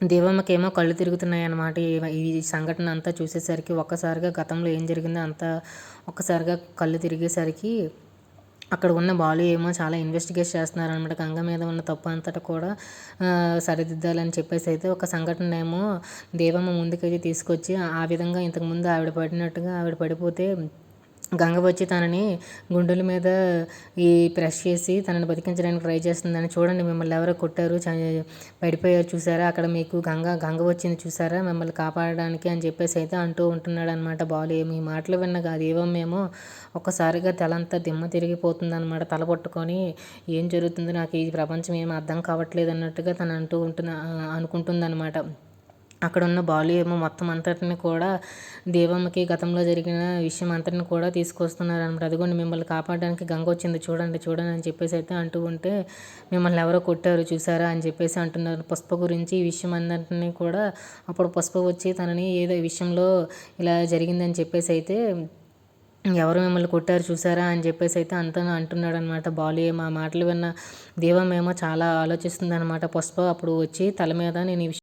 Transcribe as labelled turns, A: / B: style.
A: దేవమ్మకేమో కళ్ళు తిరుగుతున్నాయి అన్నమాట ఈ సంఘటన అంతా చూసేసరికి ఒక్కసారిగా గతంలో ఏం జరిగిందో అంతా ఒక్కసారిగా కళ్ళు తిరిగేసరికి అక్కడ ఉన్న బాలు ఏమో చాలా ఇన్వెస్టిగేట్ చేస్తున్నారనమాట గంగ మీద ఉన్న తప్పు అంతటా కూడా సరిదిద్దాలని చెప్పేసి అయితే ఒక సంఘటన ఏమో దేవమ్మ ముందుకైతే తీసుకొచ్చి ఆ విధంగా ఇంతకుముందు ఆవిడ పడినట్టుగా ఆవిడ పడిపోతే గంగ వచ్చి తనని గుండెల మీద ఈ ప్రెస్ చేసి తనని బతికించడానికి ట్రై చేస్తుందని చూడండి మిమ్మల్ని ఎవరో కొట్టారు పడిపోయారు చూసారా? అక్కడ మీకు గంగ గంగ వచ్చింది చూసారా? మిమ్మల్ని కాపాడడానికి అని చెప్పేసి అయితే అంటూ ఉంటున్నాడు అనమాట బాలు. ఏమి మాటలు విన్న కాదు ఏమో మేము ఒక్కసారిగా తలంతా దిమ్మ తిరిగిపోతుంది అనమాట తల పట్టుకొని. ఏం జరుగుతుంది నాకు ఈ ప్రపంచం ఏం అర్థం కావట్లేదు అన్నట్టుగా తను అంటూ ఉంటున్న అనుకుంటుంది అనమాట అక్కడ ఉన్న బాలు ఏమో మొత్తం అంతటిని కూడా దేవమ్మకి గతంలో జరిగిన విషయం అంతటిని కూడా తీసుకొస్తున్నారు అనమాట అదిగోండి మిమ్మల్ని కాపాడడానికి గంగ వచ్చింది చూడండి చూడండి అని చెప్పేసి అయితే అంటూ ఉంటే మిమ్మల్ని ఎవరో కొట్టారు చూసారా అని చెప్పేసి అంటున్నారు. పుష్ప గురించి ఈ విషయం అందరినీ కూడా అప్పుడు పుష్ప వచ్చి తనని ఏదో విషయంలో ఇలా జరిగిందని చెప్పేసి అయితే ఎవరు మిమ్మల్ని కొట్టారు చూసారా అని చెప్పేసి అయితే అంతను అంటున్నాడు అనమాట బాలు మా మాటలు విన్న దేవమేమో చాలా ఆలోచిస్తుంది అనమాట పుష్ప అప్పుడు వచ్చి తల మీద నేను ఈ